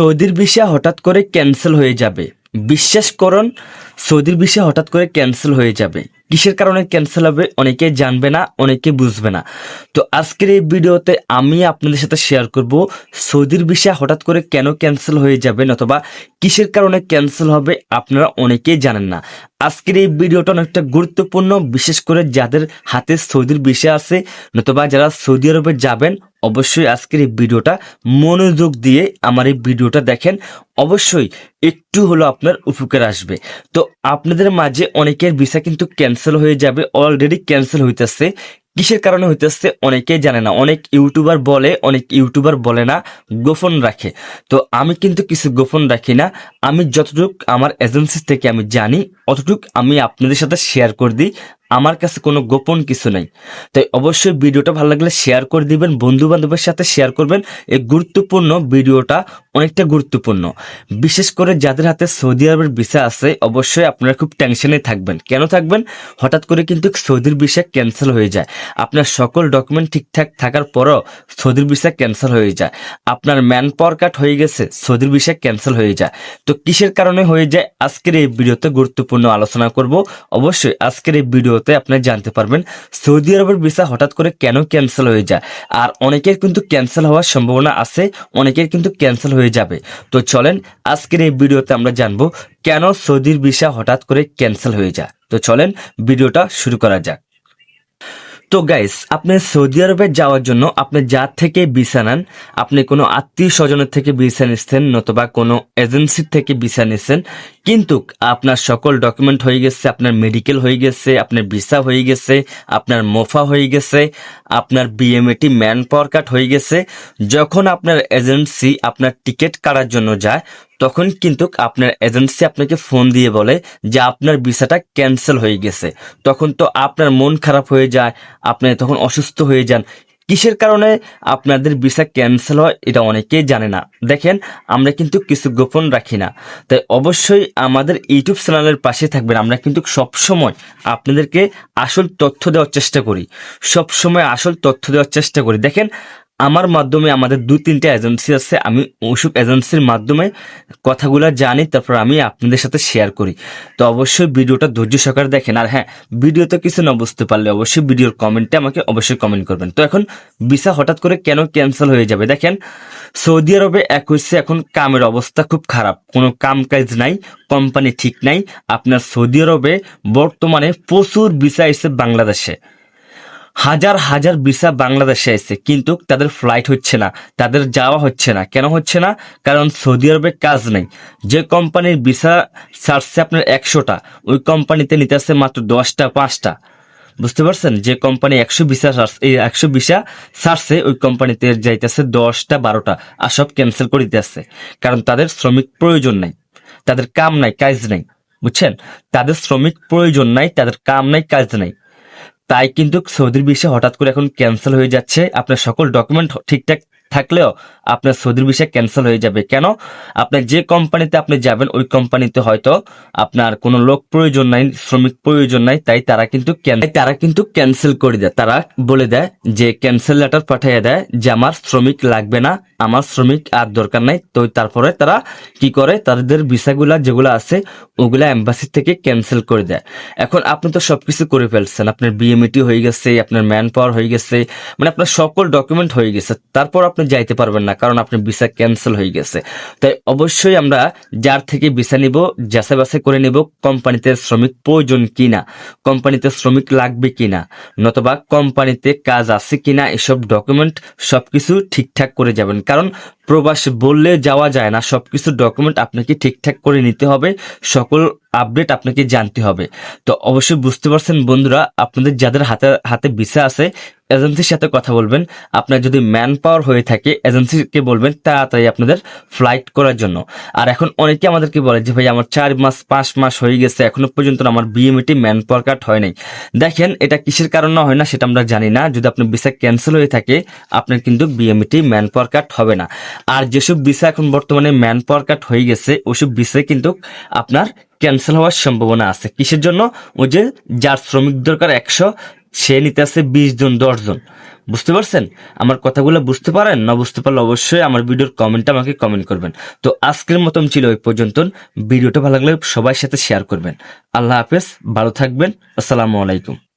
সৌদির ভিসা হঠাৎ করে ক্যান্সেল হয়ে যাবে। বিশ্বাস করুন, সৌদির ভিসা হঠাৎ করে ক্যান্সেল হয়ে যাবে। কিসের কারণে ক্যান্সেল হবে, অনেকে জানবে না, অনেকে বুঝবে না। তো আজকের এই ভিডিওতে আমি আপনাদের সাথে শেয়ার করব, সৌদির ভিসা হঠাৎ করে কেন ক্যান্সেল হয়ে যাবে অথবা কিসের কারণে ক্যান্সেল হবে আপনারা অনেকেই জানেন না। আজকের এই ভিডিওটা অনেকটা গুরুত্বপূর্ণ, বিশেষ করে যাদের হাতে সৌদির ভিসা আছে, নতুবা যারা সৌদি আরবে যাবেন অবশ্যই আজকের এই ভিডিওটা মনোযোগ দিয়ে আমার এই ভিডিওটা দেখেন। অবশ্যই একটু হলো আপনার উপকার আসবে। তো আপনাদের মাঝে অনেকের ভিসা কিন্তু ক্যান্সেল হয়ে যাবে, অলরেডি ক্যান্সেল হইতেছে। কিসের কারণে হইতেছে অনেকেই জানে না। অনেক ইউটিউবার বলে, অনেক ইউটিউবার বলে না, গোপন রাখে। তো আমি কিন্তু কিছু গোপন রাখি না। আমি যতটুক আমার এজেন্সি থেকে আমি জানি, অতটুক আমি আপনাদের সাথে শেয়ার করে দিই। আমার কাছে কোনো গোপন কিছু নেই। তাই অবশ্যই ভিডিওটা ভালো লাগলে শেয়ার করে দিবেন বন্ধু বান্ধবের সাথে শেয়ার করবেন। এই গুরুত্বপূর্ণ ভিডিওটা অনেকটা গুরুত্বপূর্ণ। বিশেষ করে যাদের হাতে সৌদি আরবের ভিসা আছে, অবশ্যই আপনারা খুব টেনশনে থাকবেন। কেন থাকবেন? হঠাৎ করে কিন্তু সৌদির ভিসা ক্যান্সেল হয়ে যায়। আপনার সকল ডকুমেন্ট ঠিকঠাক থাকার পরও সৌদির ভিসা ক্যান্সেল হয়ে যায়। আপনার ম্যান পাওয়ার কাট হয়ে গেছে, সৌদির ভিসা ক্যান্সেল হয়ে যায়। তো কিসের কারণে হয়ে যায়? আজকের এই ভিডিওতে গুরুত্বপূর্ণ আলোচনা করব। অবশ্যই আজকের এই ভিডিওতে আপনারা জানতে পারবেন সৌদি আরবের ভিসা হঠাৎ করে কেন ক্যান্সেল হয়ে যায়। আর অনেকের কিন্তু ক্যান্সেল হওয়ার সম্ভাবনা আছে, অনেকের কিন্তু ক্যান্সেল হয়ে যাবে। তো চলেন আজকের এই ভিডিওতে আমরা জানব কেন সৌদির ভিসা হঠাৎ করে ক্যান্সেল হয়ে যায়। তো চলেন ভিডিওটা শুরু করা যাক। তো গাইস আপনি সৌদি আরবে যাওয়ার জন্য আপনি যার থেকে ভিসা নেন, আপনি কোনো আত্মীয় স্বজনের থেকে ভিসা নিচ্ছেন নতুবা কোনো এজেন্সির থেকে ভিসা নিচ্ছেন, কিন্তু আপনার সকল ডকুমেন্ট হয়ে গেছে, আপনার মেডিকেল হয়ে গেছে, আপনার ভিসা হয়ে গেছে, আপনার মোফা হয়ে গেছে, আপনার বিএমএটি ম্যান পাওয়ার কার্ড হয়ে গেছে, যখন আপনার এজেন্সি আপনার টিকিট কাটার জন্য যায় তখন কিন্তু আপনার এজেন্সি আপনাকে ফোন দিয়ে বলে যে আপনার ভিসাটা ক্যান্সেল হয়ে গেছে। তখন তো আপনার মন খারাপ হয়ে যায়, আপনি তখন অসুস্থ হয়ে যান। কিসের কারণে আপনাদের ভিসা ক্যান্সেল হয় এটা অনেকেই জানে না। দেখেন, আমরা কিন্তু কিছু গোপন রাখি না। তাই অবশ্যই আমাদের ইউটিউব চ্যানেলের পাশে থাকবেন। আমরা কিন্তু সবসময় আপনাদেরকে আসল তথ্য দেওয়ার চেষ্টা করি। সবসময় আসল তথ্য দেওয়ার চেষ্টা করি। দেখেন আমার মাধ্যমে আমাদের দু তিনটে এজেন্সি আছে, আমি ওইসব এজেন্সির মাধ্যমে কথাগুলো জানি, তারপর আমি আপনাদের সাথে শেয়ার করি। তো অবশ্যই ভিডিওটা ধৈর্য সহকারে দেখেন। আর হ্যাঁ ভিডিওতে কিছু না বুঝতে পারলে অবশ্যই ভিডিওর কমেন্টে আমাকে অবশ্যই কমেন্ট করবেন। তো এখন ভিসা হঠাৎ করে কেন ক্যান্সেল হয়ে যাবে? দেখেন, সৌদি আরবে এক হচ্ছে এখন কামের অবস্থা খুব খারাপ। কোনো কাম কাজ নাই কোম্পানি ঠিক নাই। আপনার সৌদি আরবে বর্তমানে প্রচুর ভিসা এসে বাংলাদেশে। হাজার হাজার ভিসা বাংলাদেশে এসে কিন্তু তাদের ফ্লাইট হচ্ছে না, তাদের যাওয়া হচ্ছে না। কেন হচ্ছে না? কারণ সৌদি আরবে কাজ নেই। যে কোম্পানির ভিসা ছাড়ছে আপনার একশোটা, ওই কোম্পানিতে নিতে আসছে মাত্র দশটা, পাঁচটা। বুঝতে পারছেন? যে কোম্পানি একশো ভিসা এই একশো ভিসা ছাড়ছে, ওই কোম্পানিতে যাইতেছে দশটা, বারোটা, আর সব ক্যান্সেল করে দিতে আসছে। কারণ তাদের শ্রমিক প্রয়োজন নাই, তাদের কাম নাই, কাজ নাই, বুঝছেন? তাদের শ্রমিক প্রয়োজন নাই, তাদের কাম নাই, কাজ নাই। তাই কিন্তু সৌদির বিষয়ে হঠাৎ করে এখন ক্যান্সেল হয়ে যাচ্ছে। আপনার সকল ডকুমেন্ট ঠিকঠাক থাকলেও আপনার সৌদির ভিসা ক্যান্সেল হয়ে যাবে। কেন? আপনার যে কোম্পানিতে আপনি যাবেন, ওই কোম্পানিতে হয়তো আপনার কোনো লোক প্রয়োজন নাই, শ্রমিক প্রয়োজন নাই, তাই তারা কিন্তু তারা কিন্তু ক্যান্সেল করে দেয়। তারা বলে দেয় যে ক্যান্সেল লেটার পাঠিয়ে দেয় যে আমার শ্রমিক লাগবে না, আমার শ্রমিক আর দরকার নাই। তো তারপরে তারা কি করে? তাদের ভিসাগুলা যেগুলো আছে, ওগুলা এম্বাসি থেকে ক্যান্সেল করে দেয়। এখন আপনি তো সবকিছু করে ফেলছেন। আপনার বিএমইটি হয়ে গেছে, আপনার ম্যান পাওয়ার হয়ে গেছে মানে আপনার সকল ডকুমেন্ট হয়ে গেছে। তারপর আপনি যাইতে পারবেন না। কারণ আপনার ভিসা ক্যান্সেল হয়ে গেছে। তাই অবশ্যই আমরা যার থেকে ভিসা নিব যাচাই বাছাই করে নিব কোম্পানিতে শ্রমিক প্রয়োজন কিনা, কোম্পানিতে শ্রমিক লাগবে কিনা, নতবা কোম্পানিতে কাজ আছে কিনা, এসব ডকুমেন্ট সবকিছু ঠিকঠাক করে যাবেন। কারণ প্রবাস বললে যাওয়া যায় না। সব কিছু ডকুমেন্ট আপনাকে ঠিকঠাক করে নিতে হবে। সকল আপডেট আপনাকে জানতে হবে। তো অবশ্যই বুঝতে পারছেন বন্ধুরা, আপনাদের যাদের হাতে হাতে ভিসা আছে এজেন্সির সাথে কথা বলবেন। আপনার যদি ম্যান পাওয়ার হয়ে থাকে এজেন্সিকে বলবেন তাড়াতাড়ি আপনাদের ফ্লাইট করার জন্য। আর এখন অনেকে আমাদেরকে বলে যে, ভাই, আমার চার মাস, পাঁচ মাস হয়ে গেছে, এখনও পর্যন্ত আমার বিএমএটি ম্যান পাওয়ার কার্ড হয় নাই। দেখেন, এটা কিসের কারণে হয় না সেটা আমরা জানি না। যদি আপনার ভিসা ক্যান্সেল হয়ে থাকে, আপনার কিন্তু বিএমএটি ম্যান পাওয়ার কার্ড হবে না। আর যেসব ভিসা এখন বর্তমানে ম্যান পাওয়ার কার্ড হয়ে গেছে, ওসব ভিসায় কিন্তু আপনার ক্যান্সেল হওয়ার সম্ভাবনা আছে। কিসের জন্য? ওই যে যার শ্রমিক দরকার একশো, সে নিতে আসছে বিশ জন, দশ জন। বুঝতে পারছেন? আমার কথাগুলো বুঝতে পারেন, না বুঝতে পারলে অবশ্যই আমার ভিডিওর কমেন্টে আমাকে কমেন্ট করবেন। তো আজকের মতন ছিল ওই পর্যন্ত ভিডিওটা ভালো লাগলে সবার সাথে শেয়ার করবেন। আল্লাহ হাফেজ, ভালো থাকবেন। আসসালামু আলাইকুম।